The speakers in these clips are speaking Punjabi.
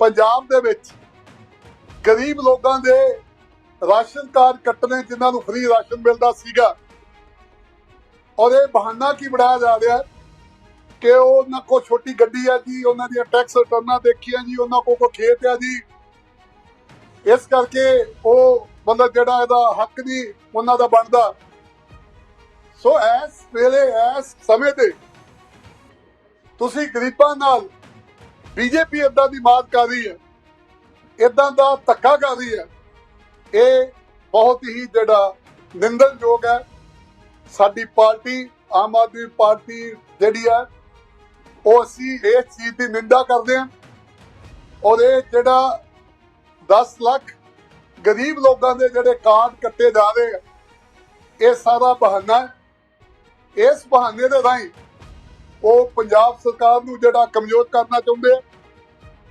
ਪੰਜਾਬ ਦੇ ਵਿੱਚ ਗਰੀਬ ਲੋਕਾਂ ਦੇ ਰਾਸ਼ਨ ਕਾਰਡ ਕੱਟਣੇ ਜਿਨ੍ਹਾਂ ਨੂੰ ਫ੍ਰੀ ਰਾਸ਼ਨ ਮਿਲਦਾ ਸੀਗਾ। ਔਰ ਇਹ ਬਹਾਨਾ ਕੀ ਬਣਾਇਆ ਜਾ ਰਿਹਾ ਕਿ ਉਹਨਾਂ ਕੋ ਛੋਟੀ ਗੱਡੀ ਆ ਜੀ, ਉਹਨਾਂ ਦੀਆਂ ਟੈਕਸ ਰਿਟਰਨਾਂ ਦੇਖੀਆਂ ਜੀ, ਉਹਨਾਂ ਕੋ ਕੋ ਖੇਤ ਆ ਜੀ। ਇਸ ਕਰਕੇ ਉਹ ਮਤਲਬ ਜਿਹੜਾ ਇਹਦਾ ਹੱਕ ਨਹੀਂ ਉਹਨਾਂ ਦਾ ਬਣਦਾ। ਸੋ ਐਸ ਵੇਲੇ ਐਸ ਸਮੇਂ ਤੇ ਤੁਸੀਂ ਗਰੀਬਾਂ ਨਾਲ ਬੀਜੇਪੀ ਇਦਾਂ ਦੀ ਮਾਤ ਕਰ ਰਹੀ ਹੈ ਇਦਾਂ ਦਾ ਧੱਕਾ ਕਰ ਰਹੀ ਹੈ, ਇਹ ਬਹੁਤ ਹੀ ਜਿਹੜਾ ਨਿੰਦਣਯੋਗ ਹੈ। ਸਾਡੀ ਪਾਰਟੀ, ਆਮ ਆਦਮੀ ਪਾਰਟੀ ਜਿਹੜੀ ਹੈ, ਉਹ ਅਸੀਂ ਇਸ ਚੀਜ਼ ਦੀ ਨਿੰਦਾ ਕਰਦੇ ਹਾਂ। ਔਰ ਇਹ ਜਿਹੜਾ 10 ਲੱਖ ਗਰੀਬ ਲੋਕਾਂ ਦੇ ਜਿਹੜੇ ਕਾਰਡ ਕੱਟੇ ਜਾ ਰਹੇ ਆ, ਇਹ ਸਾਰਾ ਬਹਾਨਾ ਹੈ। ਇਸ ਬਹਾਨੇ ਦੇ ਰਾਹੀਂ ਉਹ ਪੰਜਾਬ ਸਰਕਾਰ ਨੂੰ ਜਿਹੜਾ ਕਮਜ਼ੋਰ ਕਰਨਾ ਚਾਹੁੰਦੇ ਆ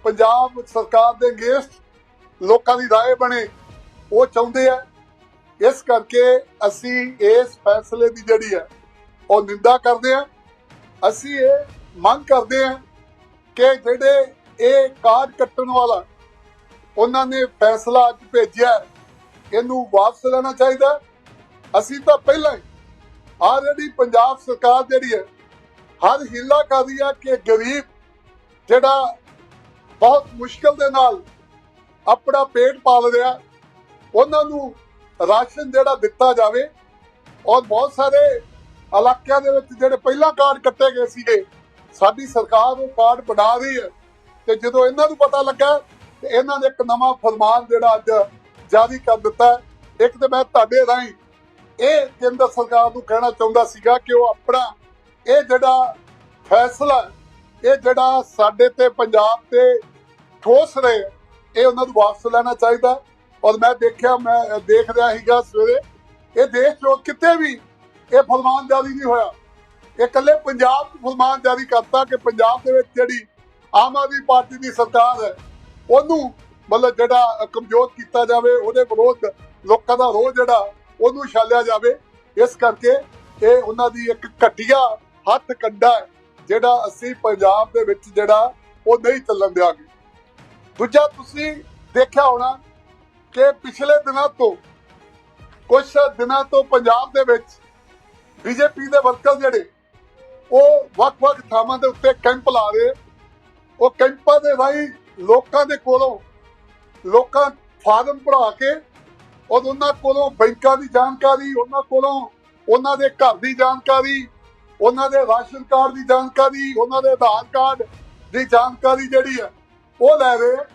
ਪੰਜਾਬ ਸਰਕਾਰ ਦੇ ਅਗੇਂਸਟ ਲੋਕਾਂ ਦੀ رائے ਬਣੇ ਉਹ ਚਾਹੁੰਦੇ ਆ ਇਸ ਕਰਕੇ ਅਸੀਂ ਇਸ ਫੈਸਲੇ ਦੀ ਜਿਹੜੀ ਹੈ ਉਹ ਨਿੰਦਾ ਕਰਦੇ ਆ ਅਸੀਂ ਇਹ ਮੰਗ ਕਰਦੇ ਆ ਕਿ ਜਿਹੜੇ ਇਹ ਕਾਰਡ ਕੱਟਣ ਵਾਲਾ ਉਹਨਾਂ ਨੇ ਫੈਸਲਾ ਅੱਜ ਭੇਜਿਆ ਹੈ, ਇਹਨੂੰ ਵਾਪਸ ਲੈਣਾ ਚਾਹੀਦਾ ਹੈ। ਅਸੀਂ ਤਾਂ ਪਹਿਲਾਂ ਹੀ ਆਲਰੇਡੀ ਪੰਜਾਬ ਸਰਕਾਰ ਜਿਹੜੀ ਹੈ ਹਰ ਹਿੱਲਾ ਕਰ ਰਹੀ ਹੈ ਕਿ ਗਰੀਬ ਜਿਹੜਾ ਬਹੁਤ ਮੁਸ਼ਕਲ ਦੇ ਨਾਲ ਆਪਣਾ ਪੇਟ ਪਾਲ ਰਿਹਾ, ਉਹਨਾਂ ਨੂੰ ਰਾਸ਼ਨ ਜਿਹੜਾ ਦਿੱਤਾ ਜਾਵੇ ਔਰ ਬਹੁਤ ਸਾਰੇ ਇਲਾਕਿਆਂ ਦੇ ਵਿੱਚ ਜਿਹੜੇ ਪਹਿਲਾਂ ਕਾਰਡ ਕੱਟੇ ਗਏ ਸੀਗੇ, ਸਾਡੀ ਸਰਕਾਰ ਉਹ ਕਾਰਡ ਬਣਾ ਰਹੀ ਹੈ ਤੇ ਜਦੋਂ ਇਹਨਾਂ ਨੂੰ ਪਤਾ ਲੱਗਾ ਤੇ ਇਹਨਾਂ ਨੇ ਇੱਕ ਨਵਾਂ ਫਰਮਾਨ ਜਿਹੜਾ ਅੱਜ ਜਾਰੀ ਕਰ ਦਿੱਤਾ ਇੱਕ ਤੇ ਮੈਂ ਤੁਹਾਡੇ ਰਾਹੀਂ ਇਹ ਕੇਂਦਰ ਸਰਕਾਰ ਨੂੰ ਕਹਿਣਾ ਚਾਹੁੰਦਾ ਸੀਗਾ ਕਿ ਉਹ ਆਪਣਾ ਇਹ ਜਿਹੜਾ ਫੈਸਲਾ ਇਹ ਜਿਹੜਾ ਸਾਡੇ ਤੇ ਪੰਜਾਬ ਤੇ ਠੋਸ ਰਹੇ ਇਹ ਉਹਨਾਂ ਨੂੰ ਵਾਪਸ ਲੈਣਾ ਚਾਹੀਦਾ ਔਰ ਮੈਂ ਦੇਖਿਆ, ਮੈਂ ਦੇਖ ਰਿਹਾ ਸੀਗਾ ਸਵੇਰੇ, ਇਹ ਦੇਸ਼ ਚੋਂ ਕਿਤੇ ਵੀ ਇਹ ਫਲਮਾਨ ਜਾਰੀ ਨਹੀਂ ਹੋਇਆ। ਇਹ ਇਕੱਲੇ ਪੰਜਾਬ 'ਚ ਫਰਮਾਨ ਜਾਰੀ ਕਰਤਾ ਕਿ ਪੰਜਾਬ ਦੇ ਵਿੱਚ ਜਿਹੜੀ ਆਮ ਆਦਮੀ ਪਾਰਟੀ ਦੀ ਸਰਕਾਰ ਹੈ, ਉਹਨੂੰ ਮਤਲਬ ਜਿਹੜਾ ਕਮਜ਼ੋਰ ਕੀਤਾ ਜਾਵੇ, ਉਹਦੇ ਵਿਰੋਧ ਲੋਕਾਂ ਦਾ ਰੋਹ ਜਿਹੜਾ, ਉਹਨੂੰ ਛਾਲਿਆ ਜਾਵੇ। ਇਸ ਕਰਕੇ ਇਹ ਉਹਨਾਂ ਦੀ ਇੱਕ ਘਟੀਆ ਹੱਥ ਕੰਡਾ ਜਿਹੜਾ ਅਸੀਂ ਪੰਜਾਬ ਦੇ ਵਿੱਚ ਜਿਹੜਾ ਉਹ ਨਹੀਂ ਚੱਲਣ ਦਿਆਂਗੇ। ਦੂਜਾ ਤੁਸੀਂ ਦੇਖਿਆ ਹੋਣਾ ਕਿ ਪਿਛਲੇ ਦਿਨਾਂ ਤੋਂ ਕੁਝ ਦਿਨਾਂ ਤੋਂ ਪੰਜਾਬ ਦੇ ਵਿੱਚ ਬੀਜੇਪੀ ਦੇ ਵਰਕਰ ਜਿਹੜੇ, ਉਹ ਵੱਖ-ਵੱਖ ਥਾਵਾਂ ਦੇ ਉੱਤੇ ਕੈਂਪ ਲਾ ਰਹੇ। ਉਹ ਕੈਂਪਾਂ ਦੇ ਰਾਹੀਂ ਲੋਕਾਂ ਦੇ ਕੋਲੋਂ, ਲੋਕਾਂ ਫਾਰਮ ਭਰਾ ਕੇ, ਔਰ ਉਹਨਾਂ ਕੋਲੋਂ ਬੈਂਕਾਂ ਦੀ ਜਾਣਕਾਰੀ, ਉਹਨਾਂ ਕੋਲੋਂ ਉਹਨਾਂ ਦੇ ਘਰ ਦੀ ਜਾਣਕਾਰੀ ਉਹਨਾਂ ਦੇ ਰਾਸ਼ਨ ਕਾਰਡ ਦੀ ਜਾਣਕਾਰੀ, ਉਹਨਾਂ ਦੇ ਆਧਾਰ ਕਾਰਡ ਦੀ ਜਾਣਕਾਰੀ ਜਿਹੜੀ ਹੈ, ਉਹ ਲੈ ਰਹੇ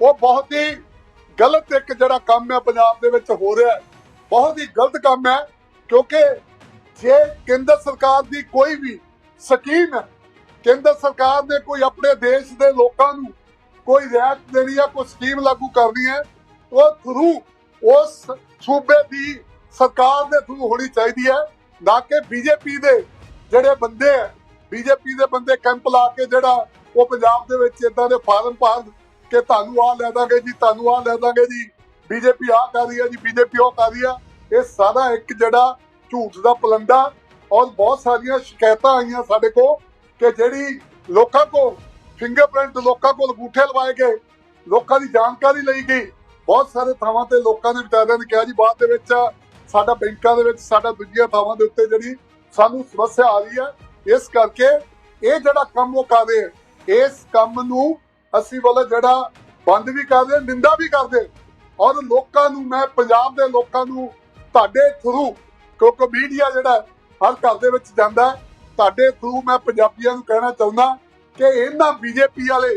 ਉਹ ਬਹੁਤ ਹੀ ਗਲਤ ਇੱਕ ਜਿਹੜਾ ਕੰਮ ਹੈ ਪੰਜਾਬ ਦੇ ਵਿੱਚ ਹੋ ਰਿਹਾ ਹੈ। ਬਹੁਤ ਹੀ ਗਲਤ ਕੰਮ ਹੈ, ਕਿਉਂਕਿ ਜੇ ਕੇਂਦਰ ਸਰਕਾਰ ਦੀ ਕੋਈ ਵੀ ਸਕੀਮ ਹੈ, ਕੇਂਦਰ ਸਰਕਾਰ ਨੇ ਕੋਈ ਆਪਣੇ ਦੇਸ਼ ਦੇ ਲੋਕਾਂ ਨੂੰ ਕੋਈ ਰਿਆਇਤ ਦੇਣੀ ਹੈ ਕੋਈ ਸਕੀਮ ਲਾਗੂ ਕਰਨੀ ਹੈ, ਉਹ ਥਰੂ ਉਸ ਸੂਬੇ ਦੀ ਸਰਕਾਰ ਦੇ ਥਰੂ ਹੋਣੀ ਚਾਹੀਦੀ ਹੈ, ਨਾ ਕਿ ਬੀਜੇਪੀ ਦੇ ਜਿਹੜੇ ਬੰਦੇ ਹੈ ਬੀਜੇਪੀ ਦੇ ਬੰਦੇ ਕੈਂਪ ਲਾ ਕੇ ਜਿਹੜਾ ਉਹ ਪੰਜਾਬ ਦੇ ਵਿੱਚ ਇਦਾਂ ਦੇ ਫਾਰਮ ਭਰ ਕਿ ਤੁਹਾਨੂੰ ਆ ਲੈ ਦਾਂਗੇ ਜੀ, ਤੁਹਾਨੂੰ ਆ ਲੈ ਦਾਂਗੇ ਜੀ। ਬੀਜੇਪੀ ਆ ਕਰ ਰਹੀ ਹੈ ਜੀ ਬੀਜੇਪੀ ਉਹ ਕਰ ਰਹੀ ਹੈ ਇਹ ਸਾਰਾ ਇੱਕ ਜਿਹੜਾ ਝੂਠ ਦਾ ਪਲੰਡਾ ਔਰ ਬਹੁਤ ਸਾਰੀਆਂ ਸ਼ਿਕਾਇਤਾਂ ਆਈਆਂ ਸਾਡੇ ਕੋਲ ਕਿ ਜਿਹੜੀ ਲੋਕਾਂ ਕੋ ਫਿੰਗਰਪ੍ਰਿੰਟ ਲੋਕਾਂ ਕੋਲ ਅੰਗੂਠੇ ਲਵਾਏ ਗਏ, ਲੋਕਾਂ ਦੀ ਜਾਣਕਾਰੀ ਲਈ ਗਈ। ਬਹੁਤ ਸਾਰੇ ਥਾਵਾਂ ਤੇ ਲੋਕਾਂ ਨੇ ਵਿਚਾਰਿਆਂ ਨੇ ਕਿਹਾ ਜੀ, ਬਾਅਦ ਦੇ ਵਿੱਚ ਸਾਡਾ ਬੈਂਕਾਂ ਦੇ ਵਿੱਚ, ਸਾਡਾ ਦੂਜੀਆਂ ਥਾਵਾਂ ਦੇ ਉੱਤੇ ਜਿਹੜੀ ਸਾਨੂੰ ਸਮੱਸਿਆ ਆ ਰਹੀ ਹੈ। ਇਸ ਕਰਕੇ ਇਹ ਜਿਹੜਾ ਕੰਮ ਉਹ ਕਰ ਰਹੇ ਇਸ ਕੰਮ ਨੂੰ ਅਸੀਂ ਵੱਲ ਜਿਹੜਾ ਬੰਦ ਵੀ ਕਰਦੇ, ਨਿੰਦਾ ਵੀ ਕਰਦੇ। ਔਰ ਲੋਕਾਂ ਨੂੰ, ਮੈਂ ਪੰਜਾਬ ਦੇ ਲੋਕਾਂ ਨੂੰ, ਤੁਹਾਡੇ ਥਰੂ ਕਿਉਂਕਿ ਮੀਡੀਆ ਜਿਹੜਾ ਹਰ ਘਰ ਦੇ ਵਿੱਚ ਜਾਂਦਾ ਤੁਹਾਡੇ ਥਰੂ ਮੈਂ ਪੰਜਾਬੀਆਂ ਨੂੰ ਕਹਿਣਾ ਚਾਹੁੰਦਾ ਕਿ ਇਹਨਾਂ ਬੀਜੇਪੀ ਵਾਲੇ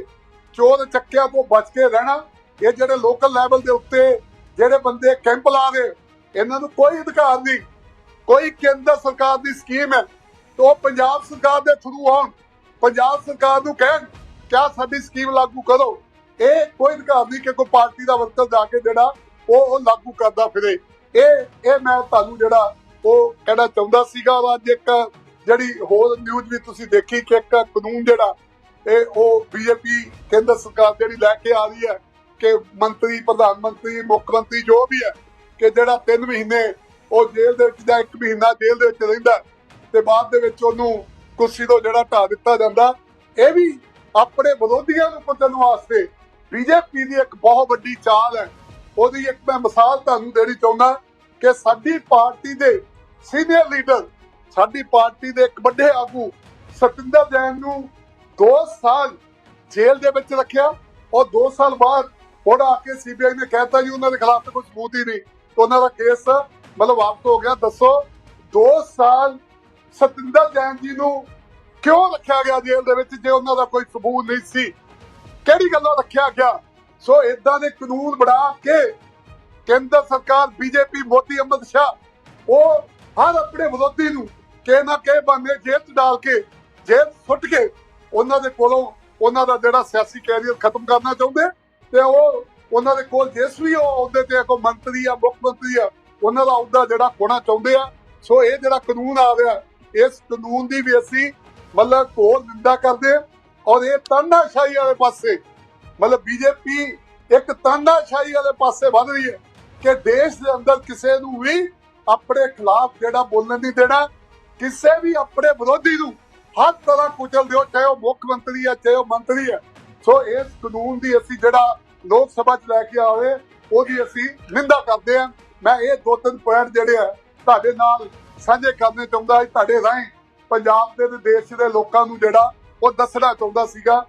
ਚੋਰ ਚੱਕਿਆਂ ਤੋਂ ਬਚ ਕੇ ਰਹਿਣਾ, ਇਹ ਜਿਹੜੇ ਲੋਕਲ ਲੈਵਲ ਦੇ ਉੱਤੇ ਜਿਹੜੇ ਬੰਦੇ ਕੈਂਪ ਲਾ ਰਹੇ, ਇਹਨਾਂ ਨੂੰ ਕੋਈ ਅਧਿਕਾਰ ਨਹੀਂ। ਕੋਈ ਕੇਂਦਰ ਸਰਕਾਰ ਦੀ ਸਕੀਮ ਹੈ ਤਾਂ ਉਹ ਪੰਜਾਬ ਸਰਕਾਰ ਦੇ ਥਰੂ ਆਉਣ ਪੰਜਾਬ ਸਰਕਾਰ ਨੂੰ ਕਹਿਣ, ਕਿਆ ਸਾਡੀ ਸਕੀਮ ਲਾਗੂ ਕਰੋ। ਇਹ ਕੋਈ ਅਧਿਕਾਰ ਨਹੀਂ ਕਿ ਕੋਈ ਪਾਰਟੀ ਦਾ ਵਰਕਰ ਜਾ ਕੇ ਜਿਹੜਾ ਉਹ ਉਹ ਲਾਗੂ ਕਰਦਾ ਫਿਰੇ। ਇਹ ਇਹ ਮੈਂ ਤੁਹਾਨੂੰ ਜਿਹੜਾ ਉਹ ਕਹਿਣਾ ਚਾਹੁੰਦਾ ਸੀਗਾ ਔਰ ਅੱਜ ਇੱਕ ਜਿਹੜੀ ਹੋਰ ਨਿਊਜ਼ ਵੀ ਤੁਸੀਂ ਦੇਖੀ ਕਿ ਇੱਕ ਕਾਨੂੰਨ ਜਿਹੜਾ, ਇਹ ਉਹ ਬੀਜੇਪੀ ਕੇਂਦਰ ਸਰਕਾਰ ਜਿਹੜੀ ਲੈ ਕੇ ਆ ਰਹੀ ਹੈ ਕਿ ਮੰਤਰੀ, ਪ੍ਰਧਾਨ ਮੰਤਰੀ, ਮੁੱਖ ਮੰਤਰੀ ਜੋ ਵੀ ਹੈ, ਕਿ ਜਿਹੜਾ 3 ਮਹੀਨੇ ਉਹ ਜੇਲ੍ਹ ਦੇ ਵਿੱਚ ਜਾਂ ਇੱਕ ਮਹੀਨਾ ਜੇਲ੍ਹ ਦੇ ਵਿੱਚ ਰਹਿੰਦਾ ਤੇ ਬਾਅਦ ਦੇ ਵਿੱਚ ਉਹਨੂੰ ਕੁਰਸੀ ਤੋਂ ਜਿਹੜਾ ਢਾ ਦਿੱਤਾ ਜਾਂਦਾ, ਇਹ ਵੀ ਆਪਣੇ ਵਿਰੋਧੀਆਂ ਨੂੰ ਪਤਨ ਵਾਸਤੇ ਬੀਜੇਪੀ ਦੀ ਇੱਕ ਬਹੁਤ ਵੱਡੀ ਚਾਲ ਹੈ। ਉਹਦੀ ਇੱਕ ਮੈਂ ਮਿਸਾਲ ਤੁਹਾਨੂੰ ਦੇਣੀ ਚਾਹੁੰਦਾ ਕਿ ਸਾਡੀ ਪਾਰਟੀ ਦੇ ਸੀਨੀਅਰ ਲੀਡਰ, ਸਾਡੀ ਪਾਰਟੀ ਦੇ ਇੱਕ ਵੱਡੇ ਆਗੂ ਸਤਿੰਦਰ ਜੈਨ ਨੂੰ 2 ਸਾਲ ਜੇਲ੍ਹ ਦੇ ਵਿੱਚ ਰੱਖਿਆ ਔਰ 2 ਸਾਲ ਬਾਅਦ ਹੁਣ ਆ ਕੇ ਸੀਬੀਆਈ ਨੇ ਕਹਿਤਾ ਜੀ, ਉਹਨਾਂ ਦੇ ਖਿਲਾਫ ਤਾਂ ਕੋਈ ਸਬੂਤ ਹੀ ਨਹੀਂ, ਉਹਨਾਂ ਦਾ ਕੇਸ ਮਤਲਬ ਵਾਪਸ ਹੋ ਗਿਆ, ਦੱਸੋ 2 ਸਾਲ ਸਤਿੰਦਰ ਜੈਨ ਜੀ ਨੂੰ ਕਿਉਂ ਰੱਖਿਆ ਗਿਆ ਜੇਲ੍ਹ ਦੇ ਵਿੱਚ ਜੇ ਉਹਨਾਂ ਦਾ ਕੋਈ ਸਬੂਤ ਨਹੀਂ ਸੀ? ਕਿਹੜੀ ਗੱਲੋਂ ਰੱਖਿਆ ਗਿਆ? ਸੋ ਇਦਾਂ ਦੇ ਕਾਨੂੰਨ ਬਣਾ ਕੇ ਕੇਂਦਰ ਸਰਕਾਰ, ਬੀਜੇਪੀ, ਮੋਦੀ ਅਮਿਤ ਸ਼ਾਹ, ਉਹ ਹਰ ਆਪਣੇ ਵਿਰੋਧੀ ਨੂੰ ਕਿ ਨਾ ਕੇ ਬੰਦੇ ਜੇਲ੍ਹ 'ਚ ਡਾਲ ਕੇ, ਜੇਲ੍ਹ ਸੁੱਟ ਕੇ ਉਹਨਾਂ ਦੇ ਕੋਲੋਂ ਉਹਨਾਂ ਦਾ ਜਿਹੜਾ ਸਿਆਸੀ ਕੈਰੀਅਰ ਖਤਮ ਕਰਨਾ ਚਾਹੁੰਦੇ ਤੇ ਉਹ ਉਹਨਾਂ ਦੇ ਕੋਲ ਜਿਸ ਵੀ ਉਹ ਅਹੁਦੇ ਤੇ ਕੋਈ ਮੰਤਰੀ ਆ, ਮੁੱਖ ਮੰਤਰੀ ਆ ਉਹਨਾਂ ਦਾ ਅਹੁਦਾ ਜਿਹੜਾ ਖੋਣਾ ਚਾਹੁੰਦੇ ਆ। ਸੋ ਇਹ ਜਿਹੜਾ ਕਾਨੂੰਨ ਆ ਰਿਹਾ, ਇਸ ਕਾਨੂੰਨ ਦੀ ਵੀ ਅਸੀਂ ਮਤਲਬ ਕੋਲ ਨਿੰਦਾ ਕਰਦੇ ਹਾਂ ਔਰ ਇਹ ਤਾਨਾਸ਼ਾਹੀ ਵਾਲੇ ਪਾਸੇ, ਮਤਲਬ ਬੀਜੇਪੀ ਇੱਕ ਤਾਨਾਸ਼ਾਹੀ ਵਾਲੇ ਪਾਸੇ ਵੱਧ ਰਹੀ ਹੈ ਕਿ ਦੇਸ਼ ਦੇ ਅੰਦਰ ਕਿਸੇ ਨੂੰ ਵੀ ਆਪਣੇ ਖਿਲਾਫ ਜਿਹੜਾ ਬੋਲਣ ਨਹੀਂ ਦੇਣਾ, ਕਿਸੇ ਵੀ ਆਪਣੇ ਵਿਰੋਧੀ ਨੂੰ ਹਰ ਤਰ੍ਹਾਂ ਕੁਚਲ ਦਿਓ, ਚਾਹੇ ਉਹ ਮੁੱਖ ਮੰਤਰੀ ਹੈ, ਚਾਹੇ ਉਹ ਮੰਤਰੀ ਹੈ। ਸੋ ਇਸ ਕਾਨੂੰਨ ਦੀ ਅਸੀਂ ਜਿਹੜਾ ਲੋਕ ਸਭਾ 'ਚ ਲੈ ਕੇ ਆਵੇ ਉਹਦੀ ਅਸੀਂ ਨਿੰਦਾ ਕਰਦੇ ਹਾਂ। ਮੈਂ ਇਹ ਦੋ ਤਿੰਨ ਪੁਆਇੰਟ ਜਿਹੜੇ ਆ ਤੁਹਾਡੇ ਨਾਲ ਸਾਂਝੇ ਕਰਨੇ ਚਾਹੁੰਦਾ ਤੁਹਾਡੇ ਰਾਹੀਂ ਪੰਜਾਬ ਦੇ ਤੇ ਦੇਸ਼ ਦੇ ਲੋਕਾਂ ਨੂੰ ਜਿਹੜਾ ਉਹ ਦੱਸਣਾ ਚਾਹੁੰਦਾ ਸੀਗਾ।